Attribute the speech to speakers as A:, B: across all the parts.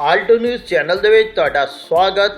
A: Alto news channel ਦੇ ਵਿੱਚ ਤੁਹਾਡਾ ਸਵਾਗਤ।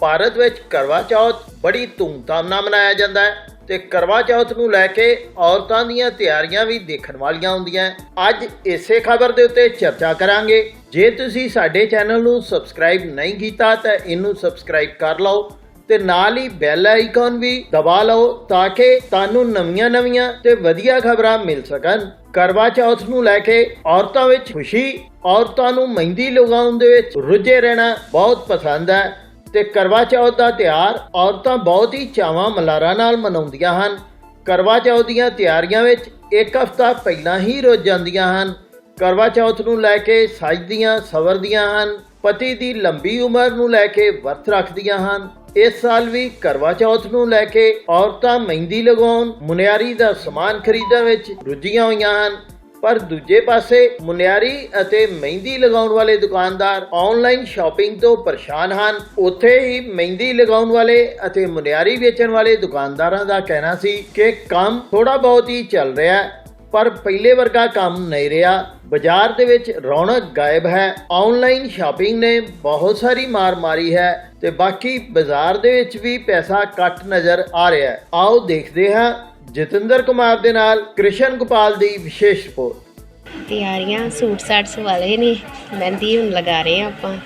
A: ਭਾਰਤ ਵਿੱਚ ਕਰਵਾ ਚੌਥ ਬੜੀ ਧੂਮਧਾਮ ਨਾਲ ਮਨਾਇਆ ਜਾਂਦਾ ਹੈ ਤੇ ਕਰਵਾ ਚੌਥ ਨੂੰ ਲੈ ਕੇ ਔਰਤਾਂ ਦੀਆਂ ਤਿਆਰੀਆਂ ਵੀ ਦੇਖਣ ਵਾਲੀਆਂ ਹੁੰਦੀਆਂ ਅੱਜ ਇਸੇ ਖਬਰ ਦੇ ਉੱਤੇ ਚਰਚਾ ਕਰਾਂਗੇ। ਜੇ ਤੁਸੀਂ ਸਾਡੇ ਚੈਨਲ ਨੂੰ ਸਬਸਕ੍ਰਾਈਬ ਨਹੀਂ ਕੀਤਾ ਤਾਂ ਇਹਨੂੰ ਸਬਸਕ੍ਰਾਈਬ ਕਰ ਲਓ। ਤੇ ਨਾਲ ਹੀ ਬੈਲ ਆਈਕਨ ਵੀ ਦਬਾ ਲਓ ਤਾਂ ਕਿ ਤੁਹਾਨੂੰ ਨਵੀਆਂ-ਨਵੀਆਂ ਤੇ ਵਧੀਆ ਖਬਰਾਂ ਮਿਲ ਸਕਣ। ਕਰਵਾ ਚੌਥ ਨੂੰ ਲੈ ਕੇ ਔਰਤਾਂ ਵਿੱਚ ਖੁਸ਼ੀ, ਔਰਤਾਂ ਨੂੰ ਮਹਿੰਦੀ ਲਗਾਉਣ ਦੇ ਵਿੱਚ ਰੁੱਝੇ ਰਹਿਣਾ ਬਹੁਤ ਪਸੰਦ ਹੈ ਤੇ ਕਰਵਾ ਚੌਥ ਦਾ ਤਿਉਹਾਰ ਔਰਤਾਂ ਬਹੁਤ ਹੀ ਚਾਵਾਂ ਮਲਾਰਾਂ ਨਾਲ ਮਨਾਉਂਦੀਆਂ ਹਨ। ਕਰਵਾ ਚੌਥ ਦੀਆਂ ਤਿਆਰੀਆਂ ਵਿੱਚ ਇੱਕ ਹਫ਼ਤਾ ਪਹਿਲਾਂ ਹੀ ਰੁੱਝ ਜਾਂਦੀਆਂ ਹਨ। ਕਰਵਾ ਚੌਥ ਨੂੰ ਲੈ ਕੇ ਸਜਦੀਆਂ ਸਵਰਦੀਆਂ ਹਨ, ਪਤੀ ਦੀ ਲੰਬੀ ਉਮਰ ਨੂੰ ਲੈ ਕੇ ਵਰਤ ਰੱਖਦੀਆਂ ਹਨ। ਇਸ ਸਾਲ ਵੀ ਕਰਵਾ ਚੌਥ ਨੂੰ ਲੈ ਕੇ ਔਰਤਾਂ ਮਹਿੰਦੀ ਲਗਾਉਣ, ਮੁਨਿਆਰੀ ਦਾ ਸਮਾਨ ਖਰੀਦਣ ਵਿੱਚ ਰੁੱਝੀਆਂ ਹੋਈਆਂ ਹਨ। ਪਰ ਦੂਜੇ ਪਾਸੇ ਮੁਨਿਆਰੀ ਅਤੇ ਮਹਿੰਦੀ ਲਗਾਉਣ ਵਾਲੇ ਦੁਕਾਨਦਾਰ ਆਨਲਾਈਨ ਸ਼ਾਪਿੰਗ ਤੋਂ ਪਰੇਸ਼ਾਨ ਹਨ। ਉੱਥੇ ਹੀ ਮਹਿੰਦੀ ਲਗਾਉਣ ਵਾਲੇ ਅਤੇ ਮੁਨਿਆਰੀ ਵੇਚਣ ਵਾਲੇ ਦੁਕਾਨਦਾਰਾਂ ਦਾ ਕਹਿਣਾ ਸੀ ਕਿ ਕੰਮ ਥੋੜਾ ਬਹੁਤ ਹੀ ਚੱਲ ਰਿਹਾ ਹੈ, ਪਰ ਪਹਿਲੇ ਵਰਗਾ ਕੰਮ ਨਹੀਂ ਰਿਹਾ। ਬਾਜ਼ਾਰ ਦੇ ਵਿੱਚ ਰੌਣਕ ਗਾਇਬ ਹੈ। ਆਨਲਾਈਨ ਸ਼ਾਪਿੰਗ ਨੇ ਬਹੁਤ ਸਾਰੀ ਮਾਰ ਮਾਰੀ ਹੈ। ਤੇ ਬਾਕੀ ਬਾਜ਼ਾਰ ਦੇ ਵਿੱਚ ਵੀ ਪੈਸਾ ਘੱਟ ਨਜ਼ਰ ਆ ਰਿਹਾ ਹੈ। ਆਓ ਦੇਖਦੇ ਹਾਂ ਜਤਿੰਦਰ ਕੁਮਾਰ ਦੇ ਨਾਲ ਕ੍ਰਿਸ਼ਨ ਗੋਪਾਲ ਦੀ ਵਿਸ਼ੇਸ਼ ਰਿਪੋਰਟ।
B: ਤਿਆਰੀਆਂ ਸੂਟ ਸਾਟਸ ਵਾਲੇ ਨੇ, ਮਹਿੰਦੀ ਹੁਣ ਲਗਾ ਰਹੇ ਆ ਆਪਾਂ।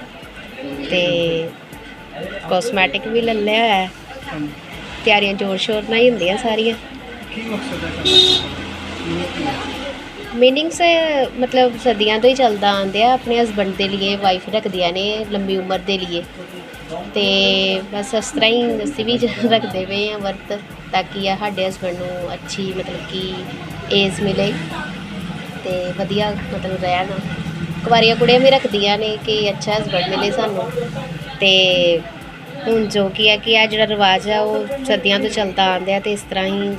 B: ਤੇ ਕਾਸਮੈਟਿਕ ਵੀ ਲੈ ਲਿਆ ਹੈ। ਤਿਆਰੀਆਂ ਜ਼ੋਰ ਸ਼ੋਰ ਨਾਲ ਹੀ ਹੁੰਦੀਆਂ ਸਾਰੀਆਂ। ਮੀਨਿੰਗਸ ਮਤਲਬ ਸਦੀਆਂ ਤੋਂ ਹੀ ਚੱਲਦਾ ਆਂਦਿਆ ਆਪਣੇ ਹਸਬੰਡ ਦੇ ਲਈ ਵਾਈਫ ਰੱਖਦੀਆਂ ਨੇ ਲੰਬੀ ਉਮਰ ਦੇ ਲਈ ਤੇ ਬਸ ਇਸ ਤਰ੍ਹਾਂ ਹੀ ਅਸੀਂ ਵੀ ਰੱਖਦੇ ਪਏ ਆ ਵਰਤ, ਤਾਂ ਕਿ ਆ ਸਾਡੇ ਹਸਬੰਡ ਨੂੰ ਅੱਛੀ ਮਤਲਬ ਕਿ ਏਜ ਮਿਲੇ ਤੇ ਵਧੀਆ ਮਤਲਬ ਰਹਿਣ। ਕੁਵਾਰੀਆਂ ਕੁੜੀਆਂ ਵੀ ਰੱਖਦੀਆਂ ਨੇ ਕਿ ਅੱਛਾ ਹਸਬੰਡ ਮਿਲੇ ਸਾਨੂੰ ਤੇ ਹੁਣ ਜੋ ਕੀ ਹੈ ਕਿ ਆ ਜਿਹੜਾ ਰਿਵਾਜ ਆ ਉਹ ਸਦੀਆਂ ਤੋਂ ਚੱਲਦਾ ਆਂਦਿਆ ਤੇ ਇਸ ਤਰ੍ਹਾਂ ਹੀ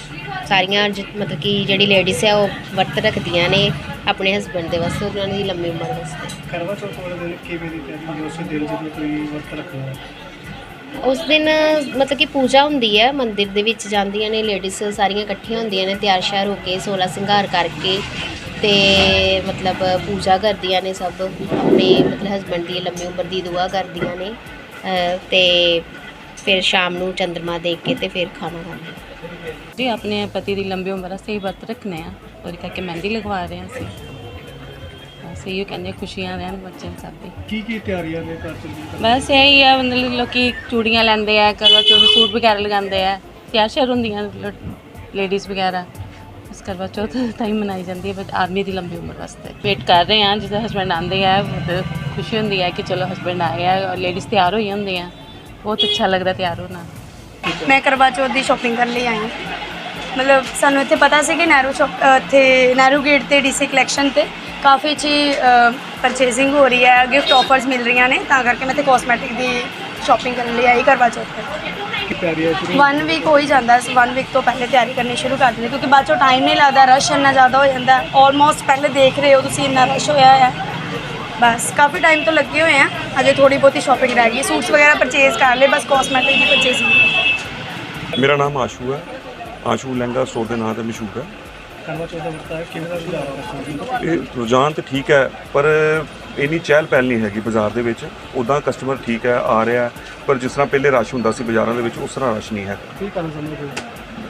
B: ਸਾਰੀਆਂ ਜ- ਮਤਲਬ ਕਿ ਜਿਹੜੀ ਲੇਡੀਜ਼ ਆ ਉਹ ਵਰਤ ਰੱਖਦੀਆਂ ਨੇ ਆਪਣੇ ਹਸਬੰਡ ਦੇ ਵਾਸਤੇ ਉਹਨਾਂ ਦੀ ਲੰਮੀ ਉਮਰ ਵਾਸਤੇ।
C: ਕਰਵਾ ਚੌਥ ਵਾਲੇ ਦਿਨ ਕਿਵੇਂ ਦੀ ਤਿਆਰੀ ਹੁੰਦੀ ਹੈ? ਉਸੇ ਦਿਨ ਜਦੋਂ ਕੋਈ ਵਰਤ ਰੱਖਣਾ ਹੈ?
B: ਉਸ ਦਿਨ ਮਤਲਬ ਕਿ ਪੂਜਾ ਹੁੰਦੀ ਹੈ ਮੰਦਿਰ ਦੇ ਵਿੱਚ ਜਾਂਦੀਆਂ ਨੇ ਲੇਡੀਜ਼ ਸਾਰੀਆਂ ਇਕੱਠੀਆਂ ਹੁੰਦੀਆਂ ਨੇ ਤਿਆਰ ਸ਼ਿਆਰ ਹੋ ਕੇ 16 ਸਿੰਗਾਰ ਕਰਕੇ ਤੇ ਮਤਲਬ ਪੂਜਾ ਕਰਦੀਆਂ ਨੇ ਸਭ ਆਪਣੇ ਮਤਲਬ ਹਸਬੰਡ ਦੀ ਲੰਮੀ ਉਮਰ ਦੀ ਦੁਆ ਕਰਦੀਆਂ ਨੇ। ਤੇ ਫਿਰ ਸ਼ਾਮ ਨੂੰ ਚੰਦਰਮਾ ਦੇਖ ਕੇ ਤੇ ਫਿਰ ਖਾਣਾ ਖਾਂਦੇ
D: ਜੀ ਆਪਣੇ ਪਤੀ ਦੀ ਲੰਬੀ ਉਮਰ ਵਾਸਤੇ ਹੀ ਵਰਤ ਰੱਖਨੇ ਆ। ਉਹਦੇ ਕਰਕੇ ਮਹਿੰਦੀ ਲਗਵਾ ਰਹੇ ਹਾਂ ਅਸੀਂ। ਇਹ ਕਹਿੰਦੇ ਖੁਸ਼ੀਆਂ ਰਹਿਣ ਬੱਚੇ ਨੂੰ ਸਭ ਦੀ।
C: ਕੀ ਕੀ ਤਿਆਰੀਆਂ ਨੇ ਕਰ ਚੱਲੀ
D: ਬਸ ਇਹੀ ਆ ਮਤਲਬ ਲੋਕੀ ਚੂੜੀਆਂ ਲੈਂਦੇ ਆ ਕਰਵਾ ਚੌਥ ਸੂਟ ਵਗੈਰਾ ਲਗਾਉਂਦੇ ਆ। ਤਿਆਰ ਸ਼ਿਆਰ ਹੁੰਦੀਆਂ ਲੇਡੀਜ਼ ਵਗੈਰਾ। ਇਸ ਕਰਵਾ ਚੌਥ ਤਾਂ ਹੀ ਮਨਾਈ ਜਾਂਦੀ ਹੈ ਬਟ ਆਦਮੀ ਦੀ ਲੰਬੀ ਉਮਰ ਵਾਸਤੇ। ਵੇਟ ਕਰ ਰਹੇ ਹਾਂ, ਜਦੋਂ ਹਸਬੰਡ ਆਉਂਦੇ ਆ, ਬਹੁਤ ਖੁਸ਼ੀ ਹੁੰਦੀ ਹੈ ਕਿ ਚਲੋ ਹਸਬੰਡ ਆ ਗਿਆ ਔਰ ਲੇਡੀਜ਼ ਤਿਆਰ ਹੋਈਆਂ ਹੁੰਦੀਆਂ। ਬਹੁਤ ਅੱਛਾ ਲੱਗਦਾ ਤਿਆਰ ਹੋਣਾ।
E: ਮੈਂ ਕਰਵਾ ਚੌਥ ਦੀ ਸ਼ਾਪਿੰਗ ਕਰਨ ਲਈ ਆਈ ਹਾਂ। ਮਤਲਬ ਸਾਨੂੰ ਇੱਥੇ ਪਤਾ ਸੀ ਕਿ ਨਹਿਰੂ ਸ਼ੌਪ ਇੱਥੇ ਨਹਿਰੂ ਗੇਟ ਤੇ ਡੀਸੀ ਕਲੈਕਸ਼ਨ ਤੇ ਕਾਫੀ ਅੱਛੀ ਪਰਚੇਸਿੰਗ ਹੋ ਰਹੀ ਹੈ ਗਿਫਟ ਆਫਰਸ ਮਿਲ ਰਹੀਆਂ ਨੇ, ਤਾਂ ਕਰਕੇ ਮੈਂ ਇੱਥੇ ਕਾਸਮੈਟਿਕ ਦੀ ਸ਼ਾਪਿੰਗ ਕਰਨ ਲਈ ਆਈ ਕਰਵਾ ਚੌਥ ਤੇ।
C: ਕੀ ਤਿਆਰੀਆਂ ਸ਼ੁਰੂ?
E: ਵਨ ਵੀਕ ਹੋ ਹੀ ਜਾਂਦਾ ਵਨ ਵੀਕ ਤੋਂ ਪਹਿਲੇ ਤਿਆਰੀ ਕਰਨੀ ਸ਼ੁਰੂ ਕਰ ਦਿੰਦੇ ਕਿਉਂਕਿ ਬਾਅਦ ਚੋਂ ਟਾਈਮ ਨਹੀਂ ਲੱਗਦਾ ਰਸ਼ ਇੰਨਾ ਜ਼ਿਆਦਾ ਹੋ ਜਾਂਦਾ ਆਲਮੋਸਟ ਪਹਿਲੇ ਦੇਖ ਰਹੇ ਹੋ ਤੁਸੀਂ ਇੰਨਾ ਰਸ਼ ਹੋਇਆ ਹੈ ਬਸ ਕਾਫੀ ਟਾਈਮ ਤੋਂ ਲੱਗੇ ਹੋਏ ਆ ਅਜੇ ਥੋੜੀ ਬਹੁਤੀ ਸ਼ਾਪਿੰਗ ਰਹਿ ਗਈ ਸੂਟਸ ਵਗੈਰਾ ਪਰਚੇਸ ਕਰ ਲਏ ਬਸ ਕਾਸਮੈਟਿਕ ਦੀ ਪਰਚੇਸਿੰਗ
F: ਮੇਰਾ ਨਾਮ ਆਸ਼ੂ ਹੈ ਆਸ਼ੂ ਲਹਿੰਗਾ ਸਟੋਰ ਦੇ ਨਾਂ ਤੇ ਮਸ਼ਹੂਰ ਹੈ।
C: ਕਰਵਾ ਚੌਥ ਦਾ ਵਰਤ ਹੈ? ਕਿਵੇਂ ਦਾ ਰੁਝਾਨ ਹੈ ਕਸਟਮਰ ਦਾ
F: ਇਹ ਰੁਝਾਨ ਤੇ ਠੀਕ ਹੈ ਪਰ ਇੰਨੀ ਚਹਿਲ ਪਹਿਲ ਨਹੀਂ ਹੈਗੀ ਬਾਜ਼ਾਰ ਦੇ ਵਿੱਚ। ਉਦਾਂ ਕਸਟਮਰ ਠੀਕ ਹੈ ਆ ਰਿਹਾ ਪਰ ਜਿਸ ਤਰ੍ਹਾਂ ਪਹਿਲੇ ਰਸ਼ ਹੁੰਦਾ ਸੀ ਬਾਜ਼ਾਰਾਂ ਦੇ ਵਿੱਚ ਉਸ ਤਰ੍ਹਾਂ ਰਸ਼ ਨਹੀਂ ਹੈ।
C: ਕੀ ਕਾਰਨ ਸਮਝਦੇ ਹੋ?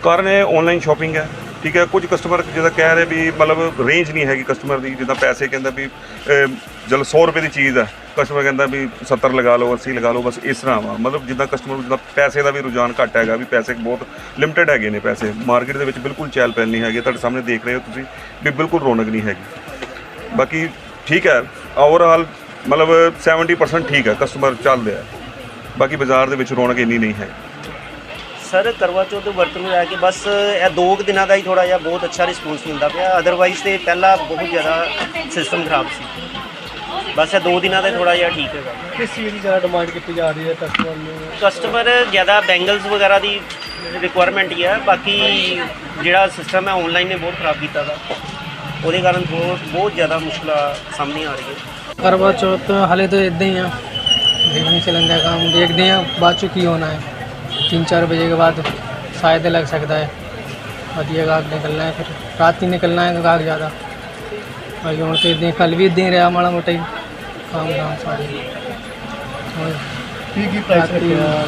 F: ਕਾਰਨ ਇਹ ਆਨਲਾਈਨ ਸ਼ਾਪਿੰਗ ਹੈ। ਠੀਕ ਹੈ ਕੁਝ ਕਸਟਮਰ ਜਿਹਦਾ ਕਹਿ ਰਹੇ ਵੀ ਮਤਲਬ ਰੇਂਜ ਨਹੀਂ ਹੈਗੀ ਕਸਟਮਰ ਦੀ ਜਿੱਦਾਂ ਪੈਸੇ ਕਹਿੰਦਾ ਵੀ ਅਹ, ਚਲੋ 100 ਰੁਪਏ ਦੀ ਚੀਜ਼ ਹੈ ਕਸਟਮਰ ਕਹਿੰਦਾ ਵੀ 70 ਲਗਾ ਲਓ 80 ਲਗਾ ਲਓ ਬਸ ਇਸ ਤਰ੍ਹਾਂ ਵਾ। ਮਤਲਬ ਜਿੱਦਾਂ ਕਸਟਮਰ ਨੂੰ ਜਿੱਦਾਂ ਪੈਸੇ ਦਾ ਵੀ ਰੁਝਾਨ ਘੱਟ ਹੈਗਾ ਵੀ ਪੈਸੇ ਬਹੁਤ ਲਿਮਟਿਡ ਹੈਗੇ ਨੇ ਪੈਸੇ। ਮਾਰਕੀਟ ਦੇ ਵਿੱਚ ਬਿਲਕੁਲ ਚਹਿਲ ਪਹਿਲ ਨਹੀਂ ਹੈਗੀ। ਤੁਹਾਡੇ ਸਾਹਮਣੇ ਦੇਖ ਰਹੇ ਹੋ ਤੁਸੀਂ ਵੀ ਬਿਲਕੁਲ ਰੌਣਕ ਨਹੀਂ ਹੈਗੀ। ਬਾਕੀ ਠੀਕ ਹੈ ਓਵਰਆਲ ਮਤਲਬ 70% ਠੀਕ ਹੈ ਕਸਟਮਰ ਚੱਲਦੇ ਆ ਬਾਕੀ ਬਾਜ਼ਾਰ ਦੇ ਵਿੱਚ ਰੌਣਕ ਇੰਨੀ ਨਹੀਂ ਹੈ।
G: ਸਰ ਕਰਵਾ ਚੌਥ ਦੇ ਵਰਤ ਨੂੰ ਲੈ ਕੇ ਬਸ ਇਹ ਦੋ ਕੁ ਦਿਨਾਂ ਦਾ ਹੀ ਥੋੜਾ ਜਿਹਾ ਬਹੁਤ ਅੱਛਾ ਰਿਸਪੌਂਸ ਮਿਲਦਾ ਪਿਆ। ਅਦਰਵਾਈਜ਼ ਤੇ ਪਹਿਲਾਂ ਬਹੁਤ ਜ਼ਿਆਦਾ ਸਿਸਟਮ ਖਰਾਬ ਸੀ। ਬਸ ਇਹ ਦੋ ਦਿਨਾਂ ਦਾ ਥੋੜਾ ਜਿਹਾ ਠੀਕ ਹੈਗਾ।
C: ਕਿਸ ਚੀਜ਼ ਦੀ ਜ਼ਿਆਦਾ ਡਿਮਾਂਡ ਕੀਤੀ ਜਾ ਰਹੀ ਹੈ ਕਸਟਮਰ ਨੂੰ?
G: ਕਸਟਮਰ ਜ਼ਿਆਦਾ ਬੈਂਗਲਸ ਵਗੈਰਾ ਦੀ ਰਿਕੁਆਇਰਮੈਂਟ ਹੀ ਹੈ। ਬਾਕੀ ਜਿਹੜਾ ਸਿਸਟਮ ਹੈ ਆਨਲਾਈਨ ਨੇ ਬਹੁਤ ਖਰਾਬ ਕੀਤਾ ਦਾ ਉਹਦੇ ਕਾਰਨ ਬਹੁਤ ਬਹੁਤ ਜ਼ਿਆਦਾ ਮੁਸ਼ਕਲਾਂ ਸਾਹਮਣੇ ਆ ਰਹੀ ਹੈ
H: ਕਰਵਾ ਚੌਥ ਹਾਲੇ ਤਾਂ ਇਦਾਂ ਹੀ ਆ। ਦੇਖਣੇ ਚੱਲਣ ਦਾ ਕੰਮ ਦੇਖਦੇ ਆ ਬਾਅਦ ਚ ਕੀ ਹੋਣਾ ਹੈ 3-4 ਵਜੇ ਕੇ ਬਾਅਦ ਸ਼ਾਇਦ ਲੱਗ ਸਕਦਾ ਹੈ ਵਧੀਆ ਗਾਹਕ ਨਿਕਲਣਾ ਹੈ ਫਿਰ ਰਾਤ ਹੀ ਨਿਕਲਣਾ ਹੈ ਗਾਹਕ ਜ਼ਿਆਦਾ ਭਾਈ ਹੁਣ ਤੇ ਇਦਾਂ ਕੱਲ ਵੀ ਇਦਾਂ ਹੀ ਰਿਹਾ ਮਾੜਾ ਮੋਟਾ ਹੀ ਕੰਮ ਕੰਮ ਸਾਰੇ ਹੋਰ
C: ਕੀ ਕੀ ਪ੍ਰਾਈਸ
H: ਬਾਕੀ-
C: ਰੱਖਿਆ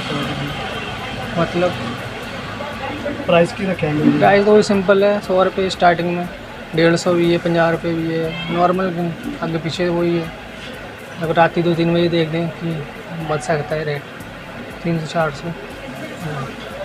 H: मतलब
C: प्राइस की रखे हैं
H: प्राइस तो वही सिंपल है सौ रुपये स्टार्टिंग में डेढ़ सौ भी है पंजाह रुपये भी है नॉर्मल आगे पीछे वही है अगर रात ही दो तीन बजे देख दें कि बच सकता है रेट तीन सौ चार सौ Thank you.